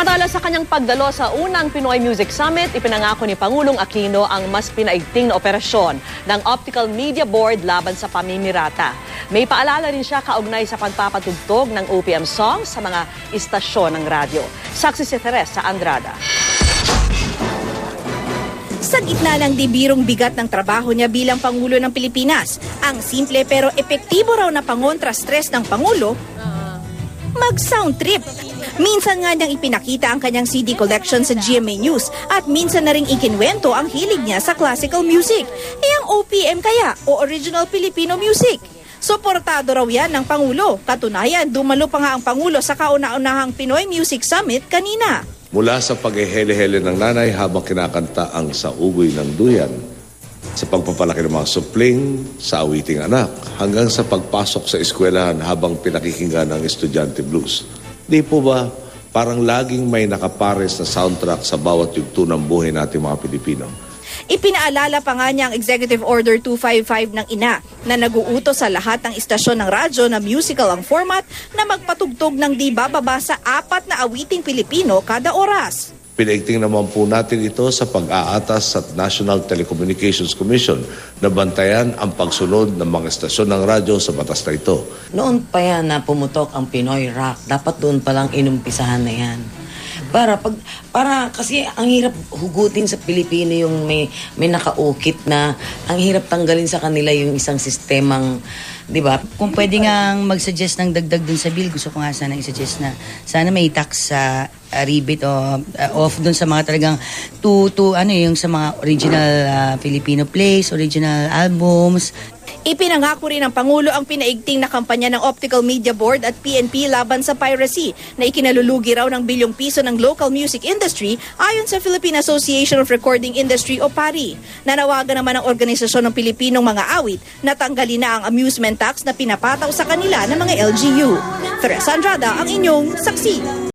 Samantala sa kanyang pagdalo sa unang Pinoy Music Summit, ipinangako ni Pangulong Aquino ang mas pinaigting na operasyon ng Optical Media Board laban sa pamimirata. May paalala rin siya kaugnay sa pagpapatugtog ng OPM songs sa mga istasyon ng radyo. Saksi si Teresa Andrada. Sa gitna ng dibirong bigat ng trabaho niya bilang Pangulo ng Pilipinas, ang simple pero epektibo raw na pangontra-stress ng Pangulo, mag-sound trip. Minsan nga niyang ipinakita ang kanyang CD collection sa GMA News at minsan na ring ikinwento ang hilig niya sa classical music. E ang OPM kaya o Original Filipino Music? Suportado raw yan ng Pangulo. Katunayan, dumalo pa nga ang Pangulo sa kauna-unahang Pinoy Music Summit kanina. Mula sa paghehele-hele ng nanay habang kinakanta ang sa ugoy ng duyan, sa pagpapalaki ng mga supling sa awiting anak, hanggang sa pagpasok sa eskwelahan habang pinakikinggan ng estudyante blues. Di po ba parang laging may nakapares na soundtrack sa bawat yugto ng buhay nating mga Pilipino? Ipinaalala pa nga niya ang Executive Order 255 ng ina na naguutos sa lahat ng istasyon ng radyo na musical ang format na magpatugtog ng di bababa sa apat na awiting Pilipino kada oras. Pinaigting naman po natin ito sa pag-aatas sa National Telecommunications Commission na bantayan ang pagsunod ng mga estasyon ng radyo sa batas na ito. Noon pa yan na pumutok ang Pinoy rock. Dapat doon pa lang inumpisahan na yan. Para pag para kasi ang hirap hugutin sa Pilipino yung may may nakaukit na ang hirap tanggalin sa kanila yung isang sistemang 'di ba? Kung pwede nga mag-suggest ng dagdag dun sa bill, gusto ko nga sana i-suggest na sana may tax sa uh, rebate o uh, off dun sa mga talagang to, to ano yung sa mga original uh, Filipino plays, original albums. Ipinangako rin ng Pangulo ang pinaigting na kampanya ng Optical Media Board at PNP laban sa piracy na ikinalulugi raw ng bilyong piso ng local music industry ayon sa Philippine Association of Recording Industry o PARI. Nanawagan naman ang organisasyon ng Pilipinong mga awit na tanggalin na ang amusement tax na pinapataw sa kanila ng mga LGU. Teresa Andrada ang inyong saksi.